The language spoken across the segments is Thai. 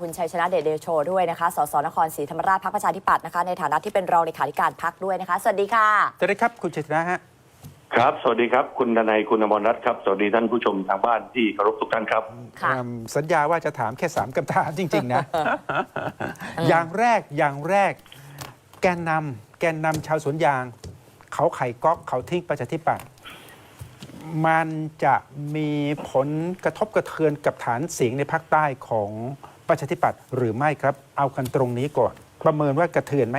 คุณชัยชนะเดชเดโชด้วยนะคะ สสนครศรีธรรมราชพรรคประชาธิปัตย์นะคะ ในฐานะที่เป็นรองเลขาธิการพรรคด้วยนะคะ สวัสดีค่ะ สวัสดีครับคุณชัยชนะฮะ ครับ สวัสดีครับ คุณดนัยคุณอมรรัตน์ครับ สวัสดีท่านผู้ชมทางบ้านที่เคารพทุกท่านครับ ค่ะอืมสัญญาว่าจะถามแค่สามคำถามจริง ๆ นะ อย่างแรกอย่างแรก แกนนำแกนนำชาวสวนยาง เขาไข่ก๊อกเขาทิ้งประชาธิปัตย์มันจะมีผลกระทบกระเทือนกับฐานเสียงในภาคใต้ของ ประชาธิปัตย์หรือไม่ครับ เอากันตรงนี้ก่อน ประเมินว่ากระเทือนไหม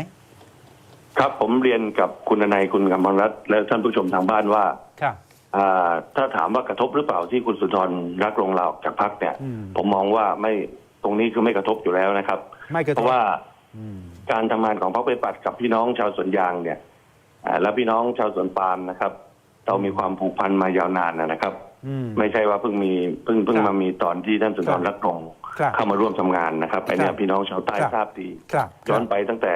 ครับผมเรียนกับคุณดนัยคุณอมรรัตน์และท่านผู้ชมทางบ้านว่าครับอ่าถ้าถามว่ากระทบหรือเปล่าที่คุณสุนทรรักลงลาออกจากพรรคเนี่ยอืมผมมองว่าไม่ตรงนี้คือไม่กระทบอยู่แล้วนะครับไม่กระเพทบราะว่าอืมการทำงานของพรรคประชาธิปัตย์กับพี่น้องชาวสวนยางเนี่ยอ่าและพี่น้องชาวสวนปาล์มนะครับ เรามีความผูกพันมายาวนานนะครับอืม ไม่ใช่ว่าเพิ่งมีเพิ่งเพิ่งครับมามีตอนที่ท่านสุนทรรักลงครับเข้ามาร่วมทำงานนะครับไอ้เนี่ครัยบพี่น้องชาวใต้ครับทราบดีครับย้อนไปตั้งแต่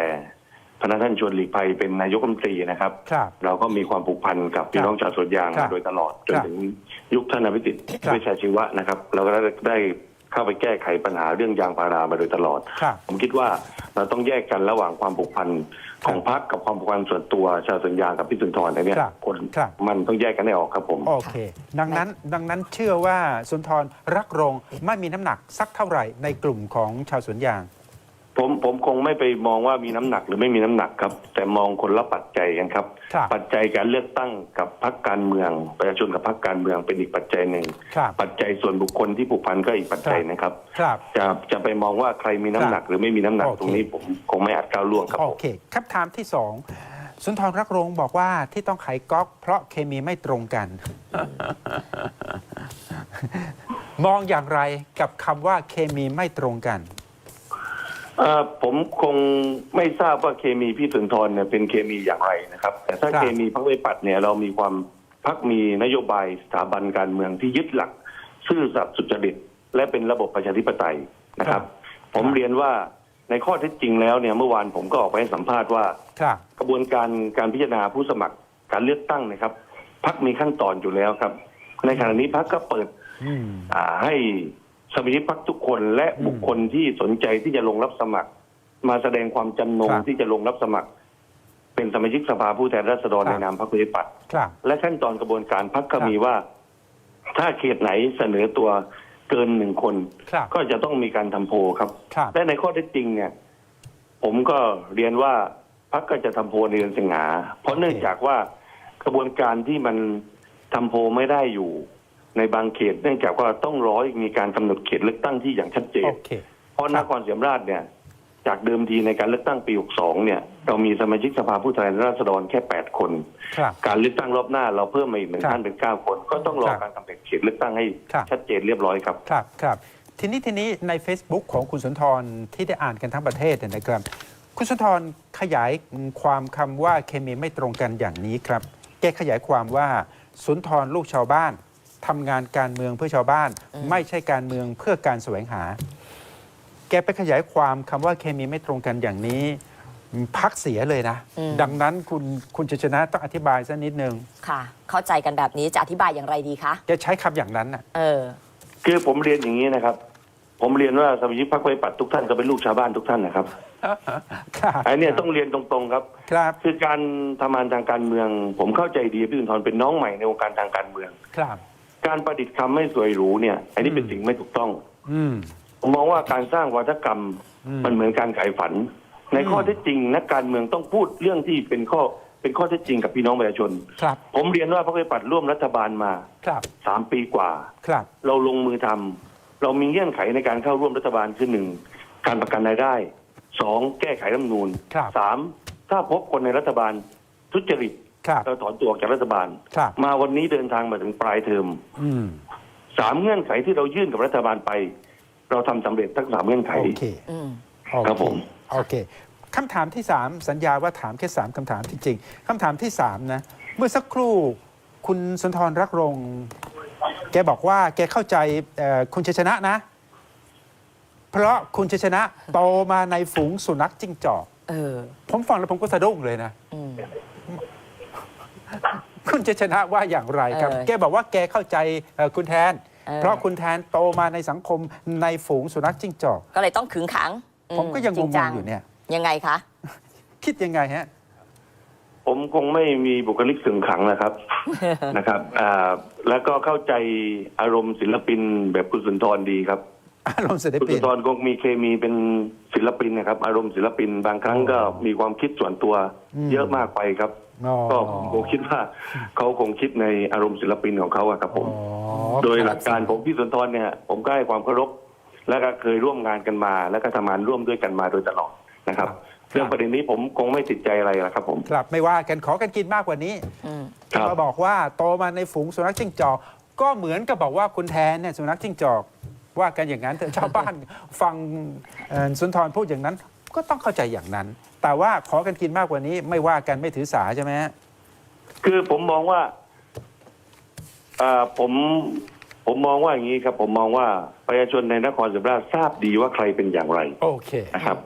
พนักท่านชวนหลีกภัยเป็นนายกรัฐมนตรีนะครับครับเราก็มีความผูกพันกับพี่น้องชาวสวนยางครัมาบโดยตลอดจนครับถึงยุคท่านอภิสิทธิ์ครับเวชชาชีวะนะครับ เราก็ได้ได้เข้าไปแก้ไขปัญหาเรื่องยางพารามาโดยตลอดครับผมคิดว่า เราต้องแยกกันระหว่างความผูกพันของพรรคกับความผูกพันส่วนตัวชาวสวนยางกับพี่สุนทรอันเนี้ยครับคนครับ มันต้องแยกกันให้ออกครับผม โอเค ดังนั้นดังนั้นเชื่อว่าสุนทรรักโรงไม่มีน้ำหนักสักเท่าไหร่ในกลุ่มของชาวสวนยาง ผมผมคงไม่ไปมองว่ามีน้ำหนักหรือไม่มีน้ำหนักครับ แต่มองคนละปัจจัยกันครับ ครับปัจจัยการเลือกตั้งกับพรรคการเมือง ประชาชนกับพรรคการเมืองเป็นอีกปัจจัยหนึ่ง ครับปัจจัยส่วนบุคคลที่ผูกพันก็อีกปัจจัยนะครับ ครับ จะจะไปมองว่าใครมีน้ำหนักหรือไม่มีน้ำหนักโอเค ตรงนี้ผมคงไม่อาจก้าวล่วงครับโอผมเคคำถามที่สองสุนทรรักโรงบอกว่าที่ต้องขายก๊อกเพราะเคมีไม่ตรงกัน มองอย่างไรกับคำว่าเคมีไม่ตรงกัน เอ่อผมคงไม่ทราบว่าเคมีพี่สุนทรเนี่ยเป็นเคมีอย่างไรนะครับ แต่ถ้าครับ เคมีพรรควิปัตย์เนี่ยเรามีความพักมีนโยบายสถาบันการเมืองที่ยึดหลัก ซื่อสัตย์สุจริต และเป็นระบบประชาธิปไตยนะครับ ผมเรียนว่าในข้อเท็จจริงแล้วเนี่ยเมื่อวานผมก็ออกไปให้สัมภาษณ์ว่า ครับ กระบวนการการพิจารณาผู้สมัครการเลือกตั้งนะครับพักมีขั้นตอนอยู่แล้วครับ ในขณะนี้พักก็เปิดอืม อ่าให้ สมาชิกพักทุกคนและอืมบุคคลที่สนใจที่จะลงรับสมัคร มาแสดงความจำนงครับที่จะลงรับสมัคร เป็นสมาชิกสภาผู้แทนราษฎรครับ ในนามพรรคประชาธิปัตย์ครับ และขั้นตอนกระบวนการพักก็ครับมีว่า ถ้าเขตไหนเสนอตัวเกินหนึ่งคน ครับ ก็จะต้องมีการทำโพลครับ ครับ และในข้อเท็จจริงเนี่ย ผมก็เรียนว่าพักก็จะทำโพลในเดือนสิงหาเพราะเนื่องจากว่ากระบวนการที่มันทำโพลไม่ได้อยู่ ในบางเขตเนื่องจากว่าต้องรอให้มีการกำหนดเขตเลือกตั้งที่อย่างชัดเจนโอเคเพราะนครศรีธรรมราชเนี่ย จากเดิมทีในการเลือกตั้งปี 62 เนี่ย เรามีสมาชิกสภาผู้แทนราษฎรแค่ 8 คนครับการเลือกตั้งรอบหน้าเราเพิ่มมาอีกหนึ่งครับท่านเป็น 9 คน ก็ต้องรอครับการกำหนดเขตเลือกตั้งให้ครับชัดเจนเรียบร้อยครับ ครับครับทีนี้ทีนี้ใน Facebook ของคุณสุนทรที่ได้อ่านกันทั้งประเทศเนี่ยนะครับ คุณสุนทรขยายความคำว่าเคมีไม่ตรงกันอย่างนี้ครับ แกขยายความว่าสุนทรลูกชาวบ้าน ทำงานการเมืองเพื่อชาวบ้านอืมไม่ใช่การเมืองเพื่อการแสวงหา แกไปขยายความคำว่าเคมีไม่ตรงกันอย่างนี้พักเสียเลยนะ ดังนั้นคุณคุณจะชนะต้องอธิบายสักนิดนึง ค่ะ เข้าใจกันแบบนี้จะอธิบายอย่างไรดีคะแกใช้คำอย่างนั้นน่ะ เออ คือผมเรียนอย่างนี้นะครับ ผมเรียนว่าสมาชิกพรรคประชาธิปัตย์ทุกท่านก็เป็นลูกชาวบ้านทุกท่านนะครับครับไอ้เนี่ยต้องเรียนตรงๆครับ ครับ คือการทำงานทางการเมือง ผมเข้าใจดีพี่สุนทรเป็นน้องใหม่ในวงการทางการเมือง ครับ การประดิษฐ์คำไม่สวยหรูเนี่ย อันนี้เป็นอืมสิ่งไม่ถูกต้อง อืม ผมมองว่าการสร้างวัฒกรรมอืม มันเหมือนการขายฝัน ในอืมข้อเท็จจริงนักการเมืองต้องพูดเรื่องที่เป็นข้อเป็นข้อเท็จจริงกับพี่น้องประชาชน ครับผมเรียนว่าพรรคประชาธิปัตย์ร่วมรัฐบาลมาครับสามปีกว่า ครับ เราลงมือทำเรามีเงื่อนไขในการเข้าร่วมรัฐบาลคือหนึ่งการประกันรายได้สองแก้ไขรัฐธรรมนูญครับ สามถ้าพบคนในรัฐบาลทุจริต ครับเราถอนตัวออกจากรัฐบาล ครับมาวันนี้เดินทางมาถึงปลายเทอมอืมสามเงื่อนไขที่เรายื่นกับรัฐบาลไป เราทำสำเร็จทั้งสามเงื่อนไข โอเคอืม โอเครับผม โอเคคำถามที่3สัญญาว่าถามแค่3คำถามจริงๆคำถามที่3นะ เมื่อสักครู่คุณสุนทรรักรงแกบอกว่าแกเข้าใจเอ่อคุณชัยชนะนะ เพราะคุณชัยชนะโตมาในฝูงสุนัขจิ้งจอก เออ ผมฟังแล้วผมก็สะดุ้งเลยนะ อืม คุณชัยชนะว่าอย่างไรครับเออแกบอกว่าแกเข้าใจเอ่อคุณแทนเออเพราะคุณแทนโตมาในสังคมในฝูงสุนัขจิ้งจอก ก็เลยต้องขึงขังอืผมก็ยังจริงจังๆอยู่เนี่ย ยังไงคะ คิดยังไงฮะ ผมคงไม่มีบุคลิกสึงขังนะครับ นะครับอ่าแล้วก็เข้าใจอารมณ์ศิลปินแบบคุณสุนทรดีครับ อารมณ์ศิลคุณปิสุน นทรคงมีเคมีเป็นศิลปินนะครับ อารมณ์ศิลปินบางครั้งก็มีความคิดส่วนตัวอืมเยอะมากไปครับ อ๋อ ก็ผมคิดว่าเขาคงคิดในอารมณ์ศิลปินของเขาอะครับผม อ๋อโดยหลักการของพี่สุนทรเนี่ย ผมก็ให้ความเคารพและก็เคยร่วมงานกันมา และก็ทำงานร่วมด้วยกันมาโดยตลอดนะครับ เรื่องประเด็นนี้ผมคงไม่ติดใจอะไรละครับผมครับไม่ว่ากันขอกันกินมากกว่านี้อืมครับ มาบอกว่าโตมาในฝูงสุนัขจิ้งจอก ก็เหมือนกับบอกว่าคุณแทนเนี่ยสุนัขจิ้งจอก ว่ากันอย่างนั้นเถอะชาวบ้านฟังเอ่อสุนทรพูดอย่างนั้น ก็ต้องเข้าใจอย่างนั้น แต่ว่าขอกันกินมากกว่านี้ไม่ว่ากันไม่ถือสาใช่ไหมฮะคือผมมองว่าอ่าผมผมมองว่าอย่างนี้ครับ ผมมองว่าประชาชนในนครศรีธรรมราชทราบดีว่าใครเป็นอย่างไร โอเคนะครับ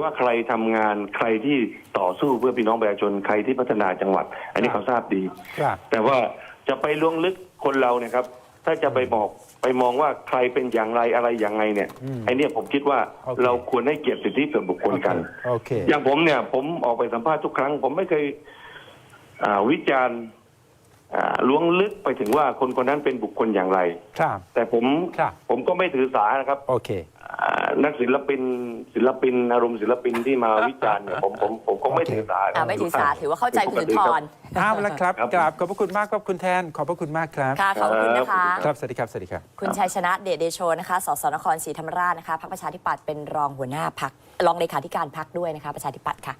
ว่าใครทำงานใครที่ต่อสู้เพื่อพี่น้องประชาชนใครที่พัฒนาจังหวัด อันนี้เขาทราบดีครับแต่ว่าจะไปล่วงลึกคนเราเนี่ยครับ ถ้าจะไปบอกไปมองว่าใครเป็นอย่างไรอะไรอย่างไงเนี่ยอืมไอ้เนี่ยผมคิดว่าโอเค เราควรให้เกียรติสิทธิส่วนบุคคลกัน โอเค อย่างผมเนี่ย ผมออกไปสัมภาษณ์ทุกครั้ง ผมไม่เคยอ่าวิจารณ์อ่าล้วงลึกไปถึงว่าคนคนนั้นเป็นบุคคลอย่างไร ครับ แต่ผมครับ ผมก็ไม่ถือสานะครับ โอเคอ่า นักศิลปินศิลปินอารมณ์ศิลปินที่มาวิจารณ์เนี่ยผมผมผมก็ไม่ถือสาคอ่ารับไม่ถือสาถือว่าเข้าใจคุณสุนทรเอาละครับครับกราบขอบพระคุณมากครับคุณแทน ขอบพระคุณมากครับค่ะขอบคุณนะคะครับสวัสดีครับสวัสดีครับคุณชัยชนะเดชเดโชนะคะสสนครศรีธรรมราชนะคะพรรคประชาธิปัตย์เป็นรองหัวหน้าพักรองเลขาธิการพักด้วยนะคะประชาธิปัตย์ค่ะ